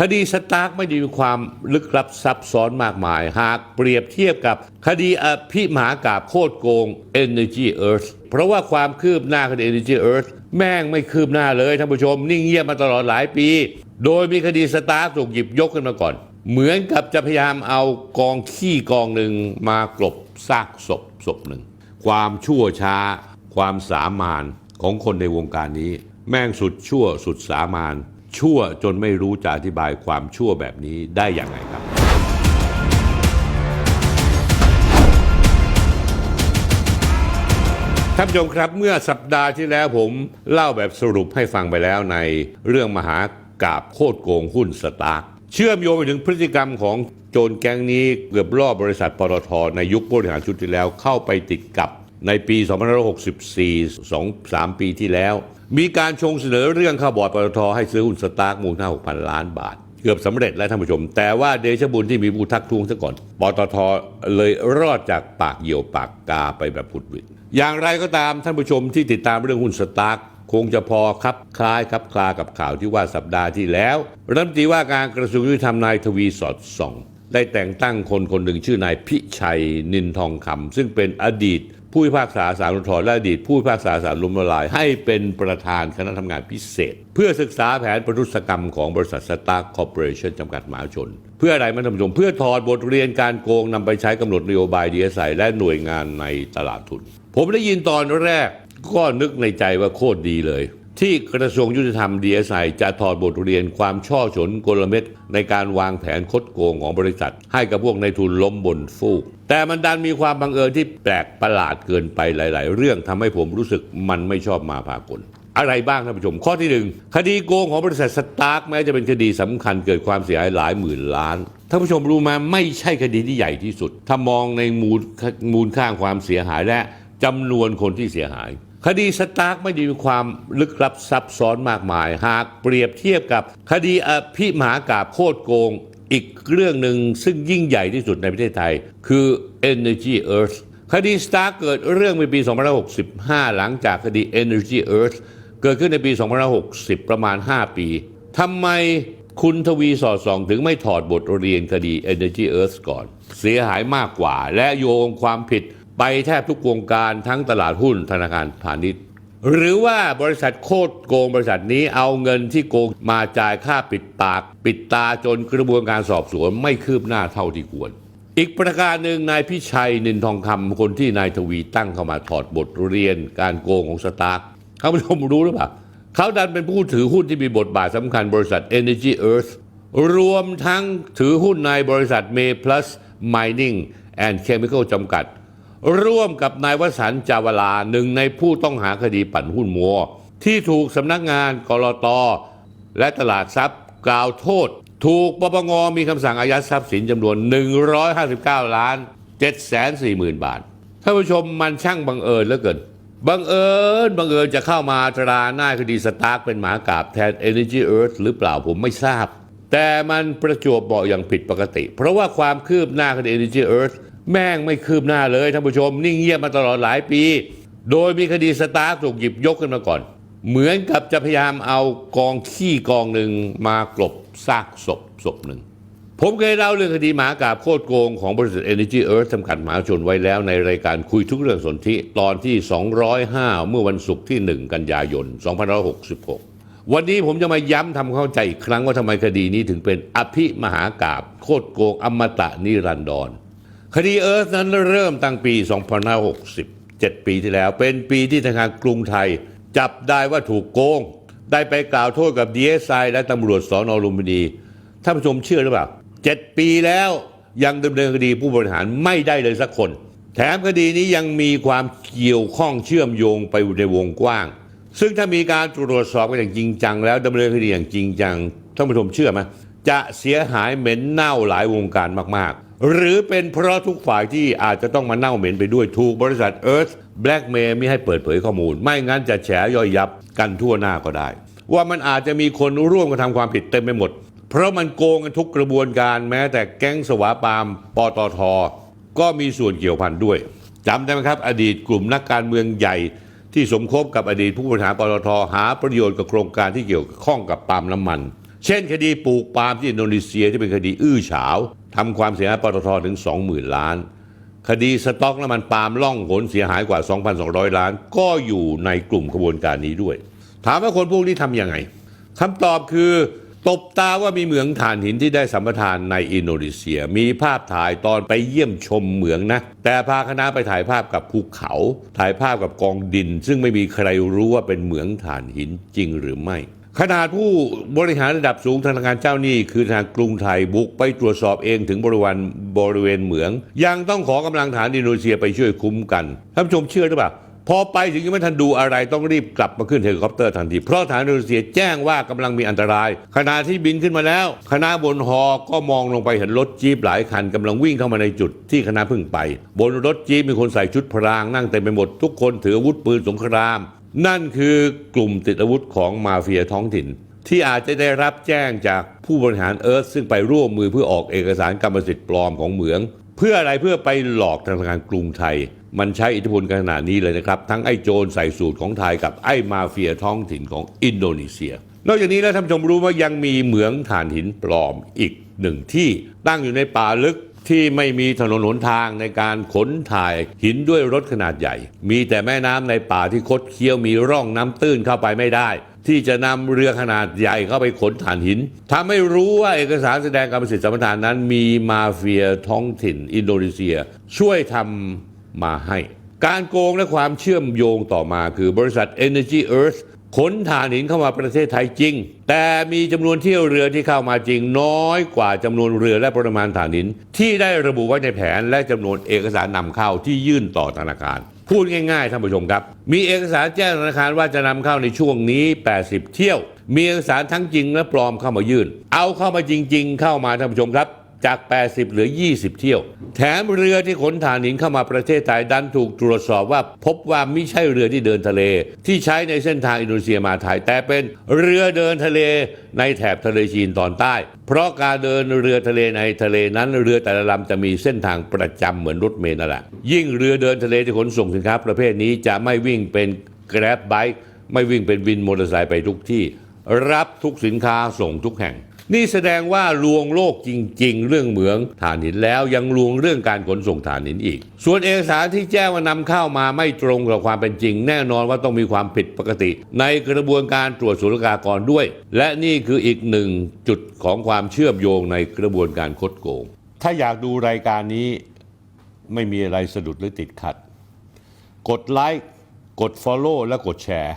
คดีสตาร์กไม่ได้มีความลึกลับซับซ้อนมากมาย หากเปรียบเทียบกับคดีอภิมหากาบโคตรโกง Energy Earth เพราะว่าความคืบหน้าคดี Energy Earth แม่งไม่คืบหน้าเลยท่านผู้ชม นิ่งเงียบมาตลอดหลายปี โดยมีคดีสตาร์กถูกหยิบยกขึ้นมาก่อน เหมือนกับจะพยายามเอากองขี้กองหนึ่งมากลบซากศพศพหนึ่ง ความชั่วช้า ความสามานของคนในวงการนี้ แม่งสุดชั่วสุดสามาน ชั่วจนไม่รู้จะอธิบายความชั่วแบบนี้ได้อย่างไรครับ ท่านผู้ชมครับเมื่อสัปดาห์ที่แล้วผมเล่าแบบสรุปให้ฟังไปแล้วในเรื่องมหากาบโคตรโกงหุ้นสตาร์เชื่อมโยงไปถึงพฤติกรรมของโจรแก๊งนี้เกือบรอบบริษัทปตทในยุคบริหารชุดที่แล้วเข้าไปติดกับในปี 2564 2 3 ปีที่แล้ว มีการชงเสนอเรื่องเข้าบอร์ดปตทให้ซื้อหุ้นสตาร์กมูลค่า6,000 ล้านบาท เกือบสำเร็จแล้วท่านผู้ชม แต่ว่าเดชบุญที่มีผู้ทักท้วงซะก่อนปตทเลยรอดจากปากเหยี่ยวปากกาไปแบบผุดวิดอย่างไรก็ตามท่านผู้ชมที่ติดตามเรื่องหุ้นสตาร์กคงจะพอครับคล้ายครับคลากับข่าวที่ว่าสัปดาห์ที่แล้วรัฐมนตรีว่าการกระทรวงยุติธรรมนายทวีสอดส่อง ได้แต่งตั้งคนคนหนึ่งชื่อนายพิชัยนินทองคำซึ่งเป็นอดีต ผู้พิพากษาสารอุทธรณ์และอดีตผู้พิพากษาสารล้มละลาย ให้เป็นประธานคณะทำงานพิเศษ เพื่อศึกษาแผนประทุษกรรมของบริษัทสตาร์คอร์ปอเรชั่นจำกัดมหาชน เพื่ออะไรมันท่านผู้ชมเพื่อถอดบทเรียนการโกงนำไปใช้กำหนดนโยบายดีเอสไอและหน่วยงานในตลาดทุน ผมได้ยินตอนแรกก็นึกในใจว่าโคตรดีเลย ที่กระทรวงยุติธรรมดีเอสไอจะถอดบทเรียนความช่อฉนกลเม็ดในการวางแผนคดโกงของบริษัท ให้กับพวกในทุนล้มบนฟูก แต่มันดันมีความบังเอิญที่แปลกประหลาดเกินไปหลาย ๆ เรื่องทำให้ผมรู้สึกมันไม่ชอบมาพากลอะไรบ้างท่านผู้ชม ข้อที่หนึ่งคดีโกงของบริษัทสตาร์กแม้จะเป็นคดีสำคัญเกิดความเสียหายหลายหมื่นล้านท่านผู้ชมรู้มาไม่ใช่คดีที่ใหญ่ที่สุด ถ้ามองในมูลมูลค่าความเสียหายและจำนวนคนที่เสียหาย คดีสตาร์กไม่ได้มีความลึกลับซับซ้อนมากมาย หากเปรียบเทียบกับคดีอภิมหากาบโคตรโกง อีกเรื่องหนึ่งซึ่งยิ่งใหญ่ที่สุดในประเทศไทย คือ Energy Earth คดีสตาร์เกิดเรื่องในปี 2565 หลังจากคดี Energy Earth เกิดขึ้นในปี 2560 ประมาณ 5 ปีทำไมคุณทวีสอดส่องถึงไม่ถอดบทเรียนคดี Energy Earth ก่อน เสียหายมากกว่า และโยงความผิด ไปแทบทุกวงการทั้งตลาดหุ้นธนาคารพาณิชย์ หรือว่าบริษัทโคตรโกงบริษัทนี้เอาเงินที่โกงมาจ่ายค่าปิดปาก ปิดตาจนกระบวนการสอบสวนไม่คืบหน้าเท่าที่ควร อีกประการหนึ่งนายพิชัยนินทองคำคนที่นายทวีตั้งเข้ามาถอดบทเรียน การโกงของสตาร์คเขาผู้ชมรู้หรือเปล่าเขาดันเป็นผู้ถือหุ้นที่มีบทบาทสำคัญบริษัท Energy Earth รวมทั้งถือหุ้นในบริษัท May Plus Mining and Chemical จำกัด ร่วมกับนายวสันต์จาวลาหนึ่งในผู้ต้องหาคดีปั่นหุ้นมัว ที่ถูกสำนักงานกรตและตลาดทรัพย์กล่าวโทษ ถูกปปงมีคำสั่งอายัดทรัพย์สินจำนวน 159 ล้าน 740,000 บาทท่านผู้ชมมันช่างบังเอิญเหลือเกินบังเอิญบังเอิญจะเข้ามาตราหน้าคดีสตาร์กเป็นหมากราบแทน Energy Earth หรือเปล่าผมไม่ทราบ แต่มันประจวบเหมาะอย่างผิดปกติ เพราะว่าความคืบหน้าคดี Energy Earth แม่งไม่คืบหน้าเลยท่านผู้ชม นิ่งเงียบมาตลอดหลายปี โดยมีคดีสตาร์ถูกหยิบยกขึ้นมาก่อน เหมือนกับจะพยายามเอากองขี้กองหนึ่งมากลบซากศพศพหนึ่ง ผมเคยเล่าเรื่องคดีหมากาบโคตรโกงของบริษัท Energy Earth จำกัดมหาชนไว้แล้วในรายการคุยทุกเรื่องสนธิตอนที่ 205 เมื่อวันศุกร์ที่ 1 กันยายน 2566วันนี้ผมจะมาย้ำทำเข้าใจอีกครั้งว่าทำไมคดีนี้ถึงเป็นอภิมหากาบโคตรโกงอมตะนิรันดร คดีเอิร์ธนั้นเริ่มตั้งปี 2560 7 ปีที่แล้ว เป็นปีที่ธนาคารกรุงไทย จับได้ว่าถูกโกง ได้ไปกล่าวโทษกับดีเอสไและตำรวจสอนอลุมพินีท่านผู้ชมเชื่อหรือเปล่า 7 ปีแล้วยังดำเนินคดีผู้บริหารไม่ได้เลยสักคน แถมคดีนี้ยังมีความเกี่ยวข้องเชื่อมโยงไปในวงกว้าง ซึ่งถ้ามีการตรวจสอบกันอย่างจริงจัง แล้วดำเนินคดีอย่างจริงจังท่านผู้ชมเชื่อไหมจะเสียหายเหม็นเน่าหลายวงการมากๆ หรือเป็นเพราะทุกฝ่ายที่อาจจะต้องมาเน่าเหม็นไปด้วยถูกบริษัท Earth Blackmail ไม่ให้เปิดเผยข้อมูล ไม่งั้นจะแฉย่อยยับกันทั่วหน้าก็ได้ ว่ามันอาจจะมีคนร่วมกระทำความผิดเต็มไปหมด เพราะมันโกงกันทุกกระบวนการแม้แต่แก๊งสวาปามปตท ก็มีส่วนเกี่ยวพันด้วยจำได้ไหมครับ อดีตกลุ่มนักการเมืองใหญ่ที่สมคบกับอดีตผู้บริหารปตทหาประโยชน์กับโครงการที่เกี่ยวข้องกับปาล์มน้ำมัน เช่นคดีปลูกปาล์มที่อินโดนีเซียที่เป็นคดีอื้อฉาว ทำความเสียหายปตทถึง 20,000 ล้าน คดีสต็อกน้ำมันปาล์มล่องหนเสียหายกว่า 2,200 ล้าน ก็อยู่ในกลุ่มกระบวนการนี้ด้วย ถามว่าคนพวกนี้ทำยังไงคำตอบคือตบตาว่ามีเหมืองถ่านหินที่ได้สัมปทานในอินโดนีเซีย มีภาพถ่ายตอนไปเยี่ยมชมเหมืองนะ แต่พาคณะไปถ่ายภาพกับภูเขา ถ่ายภาพกับกองดิน ซึ่งไม่มีใครรู้ว่าเป็นเหมืองถ่านหินจริงหรือไม่ ขนาดผู้บริหารระดับสูงธนาคารเจ้าหนี้คือทางกรุงไทยบุกไปตรวจสอบเองถึงบริเวณบริเวณเหมือง ยังต้องขอกำลังฐานอินโดนีเซียไปช่วยคุ้มกันท่านผู้ชมเชื่อหรือเปล่าพอไปถึงยังไม่ทันดูอะไรต้องรีบกลับมาขึ้นเฮลิคอปเตอร์ทันที เพราะฐานอินโดนีเซียแจ้งว่ากำลังมีอันตราย ขณะที่บินขึ้นมาแล้ว คณะบนฮอก็มองลงไปเห็นรถจี๊ปหลายคันกำลังวิ่งเข้ามาในจุดที่คณะเพิ่งไป บนรถจี๊ปมีคนใส่ชุดพรางนั่งเต็มไปหมดทุกคนถืออาวุธปืนสงคราม นั่นคือกลุ่มติดอาวุธของมาเฟียท้องถิ่น ที่อาจจะได้รับแจ้งจากผู้บริหารเอิร์ธซึ่งไปร่วมมือเพื่อออกเอกสารกรรมสิทธิ์ปลอมของเหมือง เพื่ออะไรเพื่อไปหลอกธนาคารกรุงไทย มันใช้อิทธิพลขนาดนี้เลยนะครับ ทั้งไอ้โจรใส่สูตรของไทยกับไอ้มาเฟียท้องถิ่นของอินโดนีเซีย นอกจากนี้แล้วท่านผู้ชมรู้ว่ายังมีเหมืองถ่านหินปลอมอีกหนึ่งที่ตั้งอยู่ในป่าลึก ที่ไม่มีถนนหนทางในการขนถ่ายหินด้วยรถขนาดใหญ่ มีแต่แม่น้ำในป่าที่คดเคี้ยวมีร่องน้ำตื้นเข้าไปไม่ได้ ที่จะนำเรือขนาดใหญ่เข้าไปขนถ่านหินทำให้รู้ว่าเอกสารแสดงกรรมสิทธิ์สมปทานนั้น มีมาเฟียท้องถิ่น อินโดนีเซีย ช่วยทำมาให้ การโกงและความเชื่อมโยงต่อมาคือบริษัท Energy Earth ขนถ่านหินเข้ามาประเทศไทยจริง แต่มีจำนวนเที่ยวเรือที่เข้ามาจริง น้อยกว่าจำนวนเรือและปริมาณถ่านหิน ที่ได้ระบุไว้ในแผนและจำนวนเอกสารนำเข้าที่ยื่นต่อธนาคาร พูดง่ายๆท่านผู้ชมครับ มีเอกสารแจ้งธนาคารว่าจะนำเข้าในช่วงนี้ 80 เที่ยว มีเอกสารทั้งจริงและปลอมเข้ามายื่น เอาเข้ามาจริง ๆ เข้ามาท่านผู้ชมครับ จาก 80 เหลือ 20 เที่ยว แถมเรือที่ขนถ่านหินเข้ามาประเทศไทยดันถูกตรวจสอบว่า พบว่าไม่ใช่เรือที่เดินทะเล ที่ใช้ในเส้นทางอินโดนีเซียมาไทยแต่เป็นเรือเดินทะเลในแถบทะเลจีนตอนใต้ เพราะการเดินเรือทะเลในทะเลนั้นเรือแต่ละลำจะมีเส้นทางประจำเหมือนรถเมล์นั่นแหละยิ่งเรือเดินทะเลที่ขนส่งสินค้าประเภทนี้จะไม่วิ่งเป็น Grab Bike ไม่วิ่งเป็นวินมอเตอร์ไซค์ไปทุกที่ รับทุกสินค้าส่งทุกแห่ง นี่แสดงว่าลวงโลกจริง ๆ เรื่องเหมืองถ่านหินแล้วยังลวงเรื่องการขนส่งถ่านหินอีก ส่วนเอกสารที่แจ้งว่านำเข้ามาไม่ตรงกับความเป็นจริง แน่นอนว่าต้องมีความผิดปกติ ในกระบวนการตรวจศุลกากรด้วย และนี่คืออีกหนึ่งจุดของความเชื่อมโยงในกระบวนการคดโกง ถ้าอยากดูรายการนี้ไม่มีอะไรสะดุดหรือติดขัด กดไลค์กด Follow และกดแชร์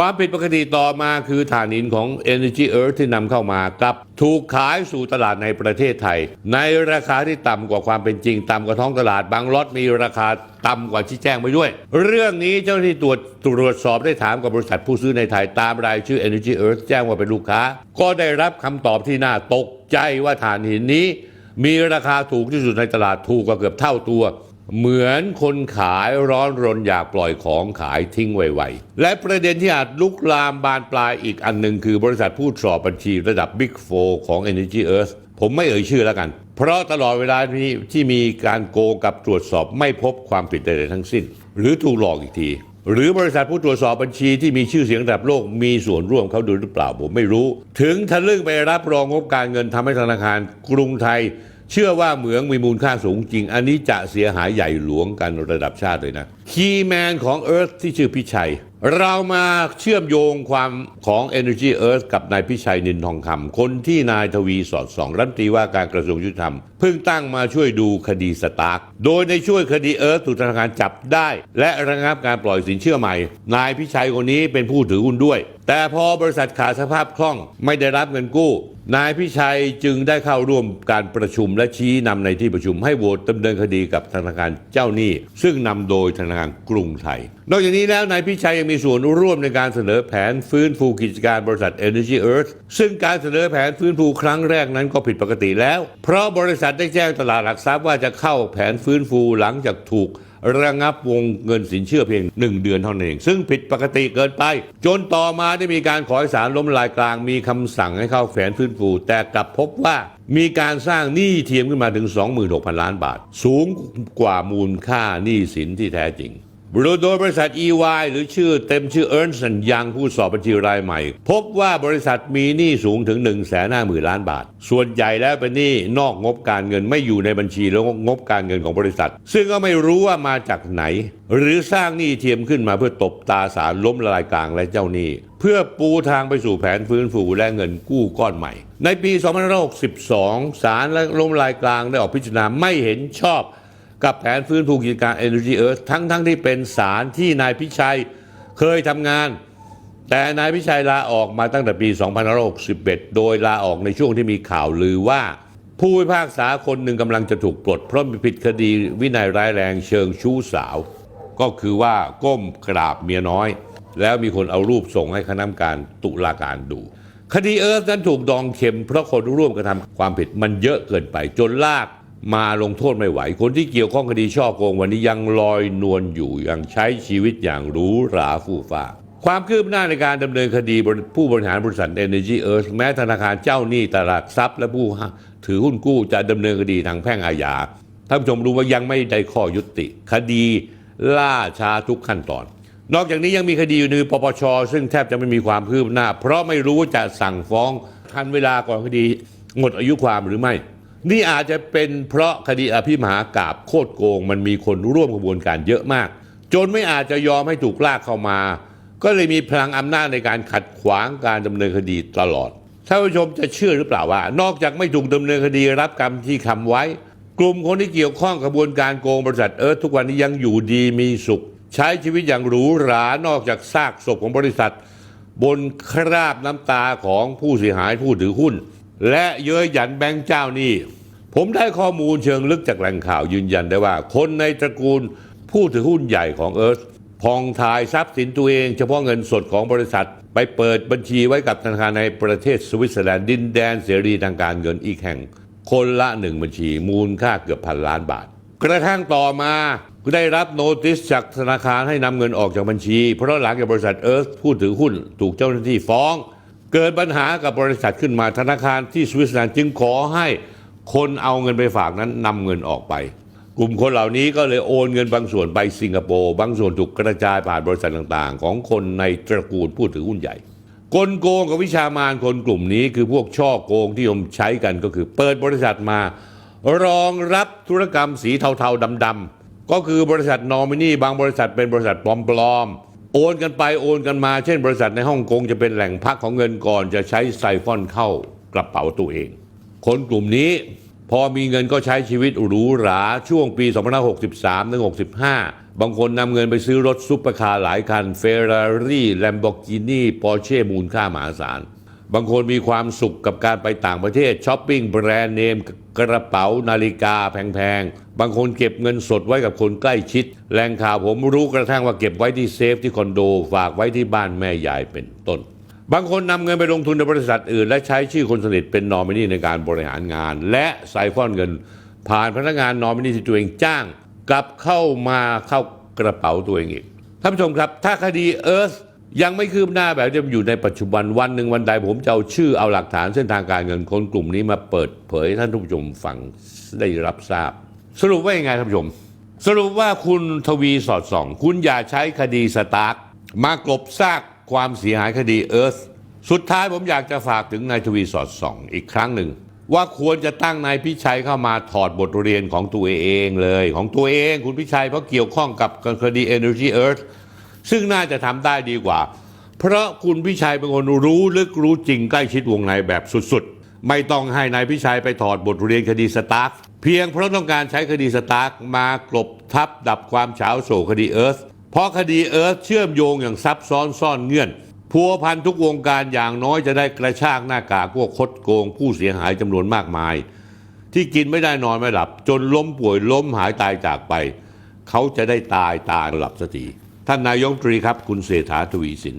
ความผิดปกติต่อมาคือถ่านหินของ Energy Earth ที่นำเข้ามากับถูกขายสู่ตลาดในประเทศไทย ในราคาที่ต่ำกว่าความเป็นจริง ต่ำกว่าท้องตลาดบางล็อตมีราคาต่ำกว่าที่แจ้งไปด้วย เรื่องนี้เจ้าหน้าที่ตรวจตรวจสอบได้ถามกับบริษัทผู้ซื้อในไทยตามรายชื่อ Energy Earth แจ้งว่าเป็นลูกค้า ก็ได้รับคำตอบที่น่าตกใจว่าถ่านหินนี้ มีราคาถูกที่สุดในตลาดถูกกว่าเกือบเท่าตัว เหมือนคนขายร้อนรนอยากปล่อยของขายทิ้งไวๆ และประเด็นที่อาจลุกลามบานปลายอีกอันหนึ่งคือบริษัทผู้สอบบัญชีระดับ Big 4ของ Energy Earth ผมไม่เอ่ยชื่อแล้วกัน เพราะตลอดเวลาที่ที่มีการโกงกับตรวจสอบไม่พบความผิดใดๆทั้งสิ้น หรือถูกหลอกอีกที หรือบริษัทผู้ตรวจสอบบัญชีที่มีชื่อเสียงระดับโลกมีส่วนร่วมเขาดูหรือเปล่าผมไม่รู้ ถึงทะลึ่งไปรับรองงบการเงินทำให้ธนาคารกรุงไทย เชื่อว่าเหมืองมีมูลค่าสูงจริง อันนี้จะเสียหายใหญ่หลวงกันระดับชาติเลยนะ คีย์แมนของ Earth ที่ชื่อพิชัย เรามาเชื่อมโยงความของ Energy Earth กับนายพิชัยนินทองคำคนที่นายทวีสอดส่องรัฐมนตรีว่าการกระทรวงยุติธรรมเพิ่งตั้งมาช่วยดูคดีสตาร์กโดยในช่วยคดีเอิร์ธถูกธนาคารจับได้ และระงับการปล่อยสินเชื่อใหม่ นายพิชัยคนนี้เป็นผู้ถือหุ้นด้วย แต่พอบริษัทขาดสภาพคล่องไม่ได้รับเงินกู้ นายพิชัยจึงได้เข้าร่วมการประชุมและชี้นำในที่ประชุมให้โหวตดำเนินคดีกับธนาคารเจ้าหนี้ ซึ่งนำโดยธนาคารกรุงไทย นอกจากนี้แล้วนายพิชัยยังมีส่วนร่วมในการเสนอแผนฟื้นฟูกิจการบริษัท Energy Earth ซึ่งการเสนอแผนฟื้นฟูครั้งแรกนั้นก็ผิดปกติแล้ว เพราะบริษัทได้แจ้งตลาดหลักทรัพย์ว่าจะเข้าแผนฟื้นฟูหลังจากถูกระงับวงเงินสินเชื่อเพียงหนึ่งเดือนเท่านั้นเอง ซึ่งผิดปกติเกินไป จนต่อมาได้มีการขอให้ศาลล้มละลายกลางมีคำสั่งให้เข้าแผนฟื้นฟู แต่กลับพบว่ามีการสร้างหนี้เทียมขึ้นมาถึง 26,000 ล้านบาท สูงกว่ามูลค่าหนี้สินที่แท้จริง โดยบริษัท EY หรือชื่อเต็มชื่อ Ernst Young ผู้สอบบัญชีรายใหม่ พบว่าบริษัทมีหนี้สูงถึง 1 5 0 0 0 0 ล้านบาท ส่วนใหญ่แล้วเป็นหนี้นอกงบการเงินไม่อยู่ในบัญชีแล้วงบการเงินของบริษัท ซึ่งก็ไม่รู้ว่ามาจากไหน หรือสร้างหนี้เทียมขึ้นมาเพื่อตบตาสารล้มละลายกลางและเจ้าหนี้เพื่อปูทางไปสู่แผนฟื้นฟูและเงินกู้ก้อนใหม่ ในปี 2562 ศาลและล้มลายกลางได้ออกพิจารณาไม่เห็นชอบ กับแผนฟื้นฟูกิจการ Energy Earth ทั้งทั้งที่เป็นสารที่นายพิชัยเคยทำงาน แต่นายพิชัยลาออกมาตั้งแต่ปี 2561 โดยลาออกในช่วงที่มีข่าวลือว่า ผู้พิพากษาคนหนึ่งกำลังจะถูกปลด เพราะมีผิดคดีวินัยร้ายแรงเชิงชู้สาว ก็คือว่าก้มกราบเมียน้อย แล้วมีคนเอารูปส่งให้คณะกรรมการตุลาการดูคดีเอิร์ธนั้นถูกดองเข็มเพราะคนร่วมกระทำความผิดมันเยอะเกินไปจนลาก มาลงโทษไม่ไหว คนที่เกี่ยวข้องคดีช่อโกงวันนี้ยังลอยนวลอยู่ ยังใช้ชีวิตอย่างหรูหราฟูฟ้าความคืบหน้าในการดำเนินคดีผู้บริหารบริษัท Energy Earth แม้ธนาคารเจ้าหนี้ตลาดทรัพย์ และผู้ถือหุ้นกู้จะดำเนินคดีทางแพ่งอาญาท่านผู้ชมรู้ว่ายังไม่ได้ข้อยุติ คดีล่าช้าทุกขั้นตอน นอกจากนี้ยังมีคดีอยู่ในปปช ซึ่งแทบจะไม่มีความคืบหน้า เพราะไม่รู้ว่าจะสั่งฟ้องทันเวลาก่อนคดีหมดอายุความหรือไม่ นี่อาจจะเป็นเพราะคดีอภิมหากาบโคตรโกง มันมีคนร่วมกระบวนการเยอะมาก จนไม่อาจจะยอมให้ถูกลากเข้ามา ก็เลยมีพลังอำนาจในการขัดขวางการดำเนินคดีตลอดท่านผู้ชมจะเชื่อหรือเปล่าว่า นอกจากไม่ถูกดำเนินคดีรับกรรมที่คำไว้ กลุ่มคนที่เกี่ยวข้องกระบวนการโกงบริษัทเอิร์ธทุกวันนี้ยังอยู่ดีมีสุข ใช้ชีวิตอย่างหรูหรานอกจากซากศพของบริษัท บนคราบน้ำตาของผู้เสียหายผู้ถือหุ้น และเย้ยหยันแบงค์เจ้านี้ผมได้ข้อมูลเชิงลึกจากแหล่งข่าวยืนยันได้ว่า คนในตระกูลผู้ถือหุ้นใหญ่ของเอิร์ธพองทายทรัพย์สินตัวเองเฉพาะเงินสดของบริษัท ไปเปิดบัญชีไว้กับธนาคารในประเทศสวิตเซอร์แลนด์ดินแดนเสรีทางการเงินอีกแห่ง คนละหนึ่งบัญชีมูลค่าเกือบพันล้านบาท กระทั่งต่อมาได้รับโนติสจากธนาคารให้นำเงินออกจากบัญชี เพราะหลังจากบริษัทเอิร์ธผู้ถือหุ้นถูกเจ้าหน้าที่ฟ้อง เกิดปัญหากับบริษัทขึ้นมาธนาคารที่สวิตเซอร์แลนด์จึงขอให้คนเอาเงินไปฝากนั้นนำเงินออกไป กลุ่มคนเหล่านี้ก็เลยโอนเงินบางส่วนไปสิงคโปร์บางส่วนถูกกระจายผ่านบริษัทต่างๆ ของคนในตระกูลผู้ถือหุ้นใหญ่กลโกงกับวิชามานคนกลุ่มนี้คือพวกช่อโกงที่ยมใช้กันก็คือ เปิดบริษัทมา รองรับธุรกรรมสีเทาๆดำๆก็คือบริษัทนอมินีบางบริษัทเป็นบริษัทปลอมๆ โอนกันไปโอนกันมา เช่นบริษัทในฮ่องกงจะเป็นแหล่งพักของเงินก่อน จะใช้ไซฟอนเข้ากระเป๋าตัวเอง คนกลุ่มนี้พอมีเงินก็ใช้ชีวิตหรูหราช่วงปี2563ถึง65 บางคนนำเงินไปซื้อรถซุปเปอร์คาร์หลายคันเฟอร์รารี่แลมโบกินีปอร์เช่มูลค่ามหาศาล บางคนมีความสุขกับการไปต่างประเทศช้อปปิ้งแบรนด์เนมกระเป๋านาฬิกาแพงๆ บางคนเก็บเงินสดไว้กับคนใกล้ชิดแหล่งข่าวผมรู้กระทั่งว่าเก็บไว้ที่เซฟที่คอนโด ฝากไว้ที่บ้านแม่ยายเป็นต้น บางคนนำเงินไปลงทุนในบริษัทอื่น และใช้ชื่อคนสนิทเป็นนอมินีในการบริหารงาน และไซฟอนเงิน ผ่านพนักงานนอมินีที่ตัวเองจ้าง กลับเข้ามาเข้ากระเป๋าตัวเองอีกท่านผู้ชมครับ ถ้าคดีเอิร์ธ ยังไม่คืบหน้าแบบที่อยู่ในปัจจุบันวันหนึ่งวันใดผมจะเอาชื่อเอาหลักฐานเส้นทางการเงินคนกลุ่มนี้มาเปิดเผยท่านผู้ชมฟังได้รับทราบ สรุปว่ายังไงท่านผู้ชม สรุปว่าคุณทวีสอดส่อง คุณอย่าใช้คดีสตาร์กมากลบซากความเสียหายคดีเอิร์ธสุดท้ายผมอยากจะฝากถึงนายทวีสอดส่อง อีกครั้งหนึ่ง ว่าควรจะตั้งนายพิชัยเข้ามาถอดบทเรียนของตัวเองเลย ของตัวเองคุณพิชัยเพราะเกี่ยวข้องกับคดี Energy Earth ซึ่งน่าจะทำได้ดีกว่า เพราะคุณพิชัยเป็นคนรู้ลึกรู้จริงใกล้ชิดวงในแบบสุดๆ ไม่ต้องให้นายพิชัยไปถอดบทเรียนคดีสตาร์กเพียงเพราะต้องการใช้คดีสตาร์กมากลบทับดับความเฉาโศกคดีเอิร์ธเพราะคดีเอิร์ธเชื่อมโยงอย่างซับซ้อนซ่อนเงื่อนพัวพันทุกวงการอย่างน้อยจะได้กระชากหน้ากากพวกคดโกง ผู้เสียหายจำนวนมากมาย ที่กินไม่ได้นอนไม่หลับ จนล้มป่วยล้มหายตายจากไป เขาจะได้ตายตาหลับสักที ท่านนายกตรีครับคุณเศรษฐาทวีสิน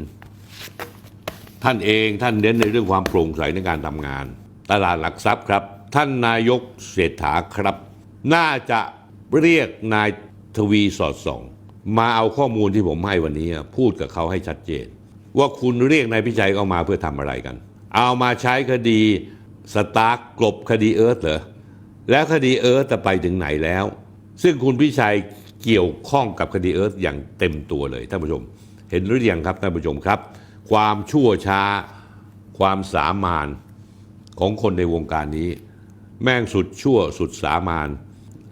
ท่านเองท่านเน้นในเรื่องความโปร่งใสในการทำงาน ตลาดหลักทรัพย์ครับ ท่านนายกเศรษฐาครับ น่าจะเรียกนายทวีสอดส่อง มาเอาข้อมูลที่ผมให้วันนี้พูดกับเขาให้ชัดเจน ว่าคุณเรียกนายพิชัยเข้ามาเพื่อทำอะไรกัน เอามาใช้คดีสตาร์กกลบคดีเอิร์ธเหรอแล้วคดีเอิร์ธจะไปถึงไหนแล้ว ซึ่งคุณพิชัย เกี่ยวข้องกับคดีเอิร์ธอย่างเต็มตัวเลยท่านผู้ชม เห็นหรือยังครับท่านผู้ชมครับ ความชั่วช้า ความสามานของคนในวงการนี้ แม่งสุดชั่วสุดสามาน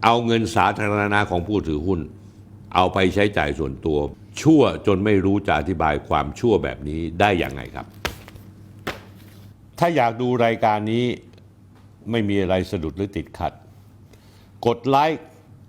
เอาเงินสาธารณะของผู้ถือหุ้น เอาไปใช้จ่ายส่วนตัว ชั่วจนไม่รู้จะอธิบายความชั่วแบบนี้ได้อย่างไงครับ ถ้าอยากดูรายการนี้ไม่มีอะไรสะดุดหรือติดขัด กดไลค์